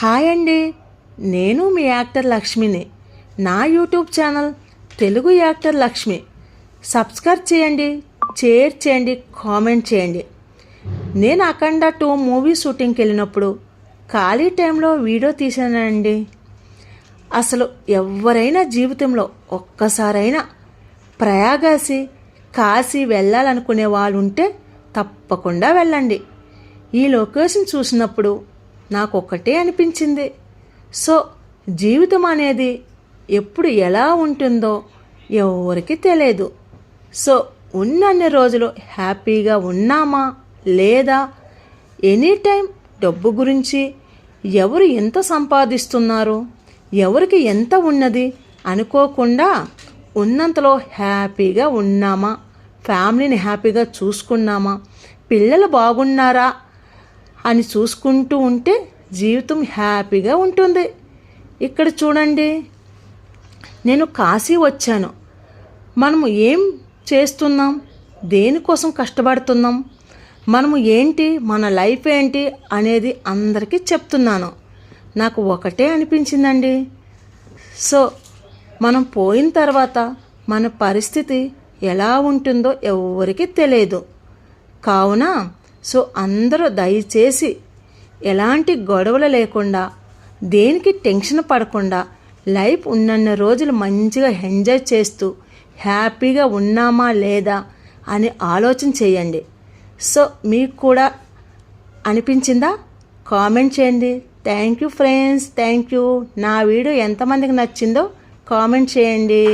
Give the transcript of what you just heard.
Hi అండి. నేను మీ actor లక్ష్మిని. నా YouTube channel Telugu actor Lakshmi. Subscribe చేయండి షేర్ చేయండి కామెంట్ చేయండి. నేను అఖండ టూ మూవీ షూటింగ్కి వెళ్ళినప్పుడు ఖాళీ టైంలో వీడియో తీసానండి అసలు ఎవరైనా జీవితంలో ఒక్కసారైనా ప్రయాగాసి కాశీ వెళ్ళాలనుకునే వాళ్ళు ఉంటే తప్పకుండా వెళ్ళండి. ఈ లొకేషన్ చూసినప్పుడు నాకొక్కటే అనిపించింది. సో జీవితం అనేది ఎప్పుడు ఎలా ఉంటుందో ఎవరికి తెలియదు సో ఉన్నన్ని రోజులు హ్యాపీగా ఉన్నామా లేదా? ఎనీ టైం డబ్బు గురించి ఎవరు ఎంత సంపాదిస్తున్నారు? ఎవరికి ఎంత ఉన్నది? అనుకోకుండా ఉన్నంతలో హ్యాపీగా ఉన్నామా? ఫ్యామిలీని హ్యాపీగా చూసుకున్నామా? పిల్లలు బాగున్నారా? అని చూసుకుంటూ ఉంటే జీవితం హ్యాపీగా ఉంటుంది. ఇక్కడ చూడండి నేను కాశీ వచ్చాను. మనము ఏం చేస్తున్నాం? దేనికోసం కష్టపడుతున్నాం? మనము ఏంటి? మన లైఫ్ ఏంటి? అనేది అందరికీ చెప్తున్నాను. నాకు ఒకటే అనిపించిందండి. సో మనం పోయిన తర్వాత మన పరిస్థితి ఎలా ఉంటుందో ఎవరికి తెలియదు కావున సో అందరూ దయచేసి ఎలాంటి గొడవలు లేకుండా దేనికి టెన్షన్ పడకుండా లైఫ్ ఉన్నన్ని రోజులు మంచిగా ఎంజాయ్ చేస్తూ హ్యాపీగా ఉన్నామా లేదా అని ఆలోచన చేయండి. సో మీకు కూడా అనిపించిందా? కామెంట్ చేయండి. Thank you friends. Thank you. నా వీడియో ఎంతమందికి నచ్చిందో కామెంట్ చేయండి.